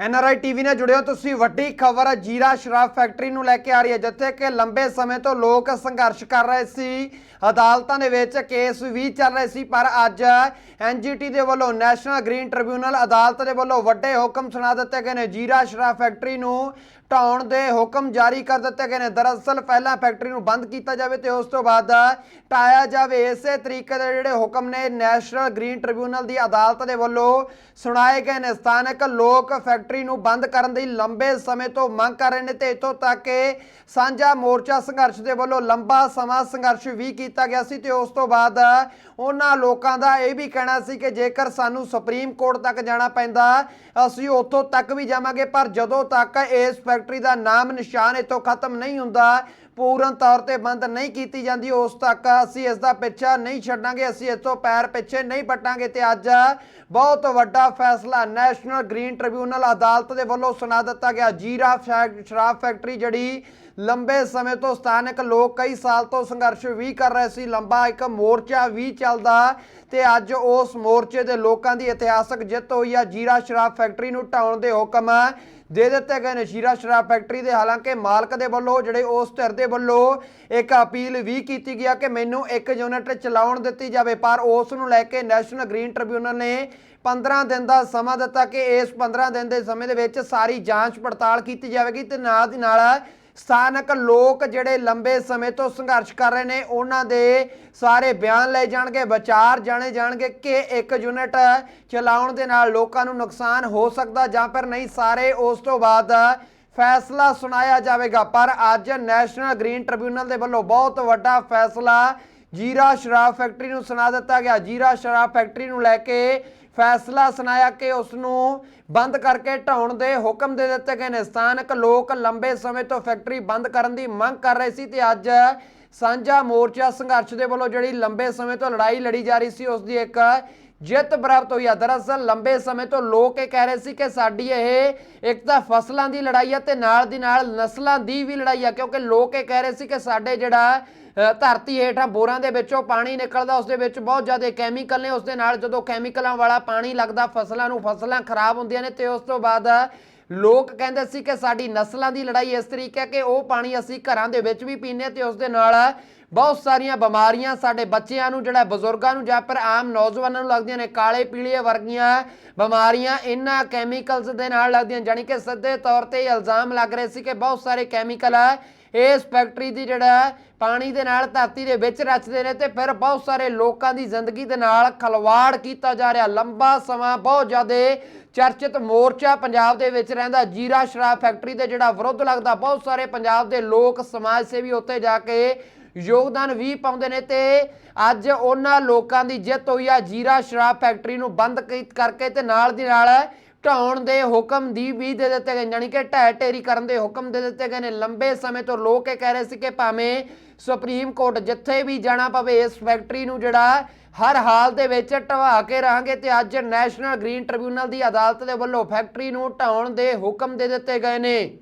NRI TV ਨਾਲ ਜੁੜਿਓ ਤੁਸੀਂ। ਵੱਡੀ ਖਬਰ ਜੀਰਾ ਸ਼ਰਾਬ ਫੈਕਟਰੀ ਨੂੰ ਲੈ ਕੇ ਆ ਰਹੀ ਹੈ, ਜਿੱਥੇ ਕਿ ਲੰਬੇ ਸਮੇਂ ਤੋਂ ਲੋਕ ਸੰਘਰਸ਼ ਕਰ ਰਹੇ ਸੀ। ਅਦਾਲਤਾਂ ਦੇ ਵਿੱਚ ਕੇਸ ਵੀ ਚੱਲ ਰਹੇ ਸੀ, ਪਰ ਅੱਜ ਐਨਜੀਟੀ ਦੇ ਵੱਲੋਂ ਨੈਸ਼ਨਲ ਗ੍ਰੀਨ ਟ੍ਰਿਬਿਊਨਲ ਅਦਾਲਤ ਦੇ ਵੱਲੋਂ ਵੱਡੇ ਹੁਕਮ ਸੁਣਾ ਦਿੱਤੇ ਗਏ ਨੇ। ਜੀਰਾ ਸ਼ਰਾਬ ਫੈਕਟਰੀ ਨੂੰ ਢਾਉਣ ਦੇ ਹੁਕਮ ਜਾਰੀ ਕਰ ਦਿੱਤੇ ਗਏ ਨੇ। ਦਰਅਸਲ ਪਹਿਲਾਂ ਫੈਕਟਰੀ ਨੂੰ ਬੰਦ ਕੀਤਾ ਜਾਵੇ ਤੇ ਉਸ ਤੋਂ ਬਾਅਦ ਟਾਇਆ ਜਾਵੇ। ਇਸੇ ਤਰੀਕੇ ਦੇ ਜਿਹੜੇ ਹੁਕਮ ਨੇ, ਨੈਸ਼ਨਲ ਗ੍ਰੀਨ ਟ੍ਰਿਬਿਊਨਲ ਦੀ ਅਦਾਲਤ ਦੇ ਵੱਲੋਂ ਸੁਣਾਏ ਗਏ ਨੇ। ਸਥਾਨਕ ਲੋਕ ਫੈਕਟਰੀ ਫੈਕਟਰੀ ਨੂੰ ਬੰਦ ਕਰਨ ਦੀ ਲੰਬੇ ਸਮੇਂ ਤੋਂ ਮੰਗ ਕਰ ਰਹੇ ਨੇ ਤੇ ਇਤੋਂ ਤੱਕ ਕਿ ਸਾਂਝਾ ਮੋਰਚਾ ਸੰਘਰਸ਼ ਦੇ ਵੱਲੋਂ ਲੰਬਾ ਸਮਾਂ ਸੰਘਰਸ਼ ਵੀ ਕੀਤਾ ਗਿਆ ਸੀ ਤੇ ਉਸ ਤੋਂ ਬਾਅਦ ਉਹਨਾਂ ਲੋਕਾਂ ਦਾ ਇਹ ਵੀ ਕਹਿਣਾ ਸੀ ਕਿ ਜੇਕਰ ਸਾਨੂੰ ਸੁਪਰੀਮ ਕੋਰਟ ਤੱਕ ਜਾਣਾ ਪੈਂਦਾ, ਅਸੀਂ ਉੱਥੋਂ ਤੱਕ ਵੀ ਜਾਵਾਂਗੇ, ਪਰ ਜਦੋਂ ਤੱਕ ਇਸ ਫੈਕਟਰੀ ਦਾ ਨਾਮ ਨਿਸ਼ਾਨ ਇਤੋਂ ਖਤਮ ਨਹੀਂ ਹੁੰਦਾ ਪੂਰਨ ਤੌਰ ਤੇ ਬੰਦ ਨਹੀਂ ਕੀਤੀ ਜਾਂਦੀ, ਉਸ ਤੱਕ ਅਸੀਂ ਇਸ ਦਾ ਪਿੱਛਾ ਨਹੀਂ ਛੱਡਾਂਗੇ, ਅਸੀਂ ਇਸ ਤੋਂ ਪੈਰ ਪਿੱਛੇ ਨਹੀਂ ਪਟਾਂਗੇ ਤੇ ਅੱਜ ਬਹੁਤ ਵੱਡਾ ਫੈਸਲਾ ਨੈਸ਼ਨਲ ਗ੍ਰੀਨ ਟ੍ਰਿਬਿਊਨਲ ਅਦਾਲਤ ਦੇ ਵੱਲੋਂ ਸੁਣਾ ਦਿੱਤਾ ਗਿਆ। ਜੀਰਾ ਫੈਕ- ਸ਼ਰਾਬ ਫੈਕਟਰੀ ਜਿਹੜੀ ਲੰਬੇ ਸਮੇਂ ਤੋਂ ਸਥਾਨਕ ਲੋਕ ਕਈ ਸਾਲ ਤੋਂ ਸੰਘਰਸ਼ ਵੀ ਕਰ ਰਹੇ ਸੀ, ਲੰਬਾ ਇੱਕ ਮੋਰਚਾ ਵੀ ਚੱਲਦਾ ਤੇ ਅੱਜ ਉਸ ਮੋਰਚੇ ਦੇ ਲੋਕਾਂ ਦੀ ਇਤਿਹਾਸਕ ਜਿੱਤ ਹੋਈ ਆ। ਜੀਰਾ ਸ਼ਰਾਬ ਫੈਕਟਰੀ ਨੂੰ ਢਾਉਣ ਦੇ ਹੁਕਮ ਦੇ ਦਿੱਤੇ ਗਏ ਨੇ। ਜ਼ੀਰਾ ਸ਼ਰਾਬ ਫੈਕਟਰੀ ਦੇ ਹਾਲਾਂਕਿ ਮਾਲਕ ਦੇ ਵੱਲੋਂ ਜਿਹੜੇ ਉਸ ਧਿਰ ਦੇ ਵੱਲੋਂ ਇੱਕ ਅਪੀਲ ਵੀ ਕੀਤੀ ਗਿਆ ਕਿ ਮੈਨੂੰ ਇੱਕ ਯੂਨਿਟ ਚਲਾਉਣ ਦਿੱਤੀ ਜਾਵੇ, ਪਰ ਉਸ ਨੂੰ ਲੈ ਕੇ ਨੈਸ਼ਨਲ ਗ੍ਰੀਨ ਟ੍ਰਿਬਿਊਨਲ ਨੇ 15 ਦਿਨ ਦਾ ਸਮਾਂ ਦਿੱਤਾ ਕਿ ਇਸ 15 ਦਿਨ ਦੇ ਸਮੇਂ ਦੇ ਵਿੱਚ ਸਾਰੀ ਜਾਂਚ ਪੜਤਾਲ ਕੀਤੀ ਜਾਵੇਗੀ ਤੇ ਨਾਲ ਦੀ ਨਾਲ ਸਥਾਨਕ ਲੋਕ ਜਿਹੜੇ ਲੰਬੇ ਸਮੇਂ ਤੋਂ ਸੰਘਰਸ਼ ਕਰ ਰਹੇ ਨੇ, ਉਹਨਾਂ ਦੇ ਸਾਰੇ ਬਿਆਨ ਲਏ ਜਾਣਗੇ, ਵਿਚਾਰ ਜਾਣੇ ਜਾਣਗੇ ਕਿ ਇੱਕ ਯੂਨਿਟ ਚਲਾਉਣ ਦੇ ਨਾਲ ਲੋਕਾਂ ਨੂੰ ਨੁਕਸਾਨ ਹੋ ਸਕਦਾ ਜਾਂ ਫਿਰ ਨਹੀਂ। ਸਾਰੇ ਉਸ ਤੋਂ ਬਾਅਦ ਫੈਸਲਾ ਸੁਣਾਇਆ ਜਾਵੇਗਾ, ਪਰ ਅੱਜ ਨੈਸ਼ਨਲ ਗ੍ਰੀਨ ਟ੍ਰਿਬਿਊਨਲ ਦੇ ਵੱਲੋਂ ਬਹੁਤ ਵੱਡਾ ਫੈਸਲਾ ਜੀਰਾ ਸ਼ਰਾਬ ਫੈਕਟਰੀ ਨੂੰ ਸੁਣਾ ਦਿੱਤਾ ਗਿਆ। ਜੀਰਾ ਸ਼ਰਾਬ ਫੈਕਟਰੀ ਨੂੰ ਲੈ ਕੇ ਫੈਸਲਾ ਸੁਣਾਇਆ ਕਿ ਉਸ ਨੂੰ ਬੰਦ ਕਰਕੇ ਢਾਉਣ ਦੇ ਹੁਕਮ ਦੇ ਦਿੱਤੇ ਗਏ ਨੇ। ਸਥਾਨਕ ਲੋਕ ਲੰਬੇ ਸਮੇਂ ਤੋਂ ਫੈਕਟਰੀ ਬੰਦ ਕਰਨ ਦੀ ਮੰਗ ਕਰ ਰਹੇ ਸੀ ਤੇ ਅੱਜ ਸਾਂਝਾ ਮੋਰਚਾ ਸੰਘਰਸ਼ ਦੇ ਵੱਲੋਂ ਜਿਹੜੀ ਲੰਬੇ ਸਮੇਂ ਤੋਂ ਲੜਾਈ ਲੜੀ ਜਾ ਰਹੀ ਸੀ ਉਸ ਦੀ ਇੱਕ ਜਿੱਤ ਪ੍ਰਾਪਤ ਹੋਈ ਆ। ਦਰਅਸਲ ਲੰਬੇ ਸਮੇਂ ਤੋਂ ਲੋਕ ਇਹ ਕਹਿ ਰਹੇ ਸੀ ਕਿ ਸਾਡੀ ਇਹ ਇੱਕ ਤਾਂ ਫਸਲਾਂ ਦੀ ਲੜਾਈ ਆ ਤੇ ਨਾਲ ਦੀ ਨਾਲ ਨਸਲਾਂ ਦੀ ਵੀ ਲੜਾਈ ਆ, ਕਿਉਂਕਿ ਲੋਕ ਇਹ ਕਹਿ ਰਹੇ ਸੀ ਕਿ ਸਾਡੇ ਜਿਹੜਾ ਧਰਤੀ ਹੇਠਾਂ ਬੋਰਾਂ ਦੇ ਵਿੱਚੋਂ ਪਾਣੀ ਨਿਕਲਦਾ, ਉਸ ਦੇ ਵਿੱਚ ਬਹੁਤ ਜ਼ਿਆਦਾ ਕੈਮੀਕਲ ਨੇ, ਉਸ ਦੇ ਨਾਲ ਜਦੋਂ ਕੈਮੀਕਲਾਂ ਵਾਲਾ ਪਾਣੀ ਲੱਗਦਾ, ਫਸਲਾਂ ਨੂੰ ਫਸਲਾਂ ਖਰਾਬ ਹੁੰਦੀਆਂ ਨੇ ਤੇ ਉਸ ਤੋਂ ਬਾਅਦ ਲੋਕ ਕਹਿੰਦੇ ਸੀ ਕਿ ਸਾਡੀ ਨਸਲਾਂ ਦੀ ਲੜਾਈ ਇਸ ਤਰੀਕੇ ਕਿ ਉਹ ਪਾਣੀ ਅਸੀਂ ਘਰਾਂ ਦੇ ਵਿੱਚ ਵੀ ਪੀਂਦੇ ਤੇ ਉਸ ਦੇ ਨਾਲ ਬਹੁਤ ਸਾਰੀਆਂ ਬਿਮਾਰੀਆਂ ਸਾਡੇ ਬੱਚਿਆਂ ਨੂੰ, ਜਿਹੜਾ ਬਜ਼ੁਰਗਾਂ ਨੂੰ ਜਾਂ ਫਿਰ ਆਮ ਨੌਜਵਾਨਾਂ ਨੂੰ ਲੱਗਦੀਆਂ ਨੇ, ਕਾਲੇ, ਪੀਲੇ ਵਰਗੀਆਂ ਬਿਮਾਰੀਆਂ ਇਹਨਾਂ ਕੈਮੀਕਲਸ ਦੇ ਨਾਲ ਲੱਗਦੀਆਂ ਜਾਣੀ ਕਿ ਸਿੱਧੇ ਤੌਰ ਤੇ ਇਹ ਇਲਜ਼ਾਮ ਲੱਗ ਰਹੇ ਸੀ ਕਿ ਬਹੁਤ ਸਾਰੇ ਕੈਮੀਕਲ ਇਸ ਫੈਕਟਰੀ ਦੀ ਜਿਹੜਾ ਪਾਣੀ ਦੇ ਨਾਲ ਧਰਤੀ ਦੇ ਵਿੱਚ ਰਚਦੇ ਨੇ ਤੇ ਫਿਰ ਬਹੁਤ ਸਾਰੇ ਲੋਕਾਂ ਦੀ ਜ਼ਿੰਦਗੀ ਦੇ ਨਾਲ ਖਲਵਾੜ ਕੀਤਾ ਜਾ ਰਿਹਾ। ਲੰਬਾ ਸਮਾਂ ਬਹੁਤ ਜ਼ਿਆਦਾ ਚਰਚਿਤ ਮੋਰਚਾ ਪੰਜਾਬ ਦੇ ਵਿੱਚ ਰਹਿੰਦਾ। ਜੀਰਾ ਸ਼ਰਾਬ ਫੈਕਟਰੀ ਦੇ ਜਿਹੜਾ ਵਿਰੋਧ ਲੱਗਦਾ, ਬਹੁਤ ਸਾਰੇ ਪੰਜਾਬ ਦੇ ਲੋਕ, ਸਮਾਜ ਸੇਵੀ ਉੱਤੇ ਜਾ ਕੇ ਯੋਗਦਾਨ ਵੀ ਪਾਉਂਦੇ ਨੇ ਤੇ ਅੱਜ ਉਹਨਾਂ ਲੋਕਾਂ ਦੀ ਜਿੱਤ ਹੋਈ ਆ ਜੀਰਾ ਸ਼ਰਾਬ ਫੈਕਟਰੀ ਨੂੰ ਬੰਦ ਕਰਕੇ ਤੇ ਨਾਲ ਦੀ ਨਾਲ ਢਾਉਣ ਦੇ ਹੁਕਮ ਦੀ ਵੀ ਦੇ ਦਿੱਤੇ ਗਏ, ਯਾਨੀ ਕਿ ਢਹਿ ਢੇਰੀ ਕਰਨ ਦੇ ਹੁਕਮ ਦੇ ਦਿੱਤੇ ਗਏ ਨੇ। ਲੰਬੇ ਸਮੇਂ ਤੋਂ ਲੋਕ ਇਹ ਕਹਿ ਰਹੇ ਸੀ ਕਿ ਭਾਵੇਂ ਸੁਪਰੀਮ ਕੋਰਟ ਜਿੱਥੇ ਵੀ ਜਾਣਾ ਪਵੇ, ਇਸ ਫੈਕਟਰੀ ਨੂੰ ਜਿਹੜਾ ਹਰ ਹਾਲ ਦੇ ਵਿੱਚ ਢਵਾ ਕੇ ਰਹਾਂਗੇ ਤੇ ਅੱਜ ਨੈਸ਼ਨਲ ਗ੍ਰੀਨ ਟ੍ਰਿਬਿਊਨਲ ਦੀ ਅਦਾਲਤ ਦੇ ਵੱਲੋਂ ਫੈਕਟਰੀ ਨੂੰ ਢਾਉਣ ਦੇ ਹੁਕਮ ਦੇ ਦਿੱਤੇ ਗਏ ਨੇ।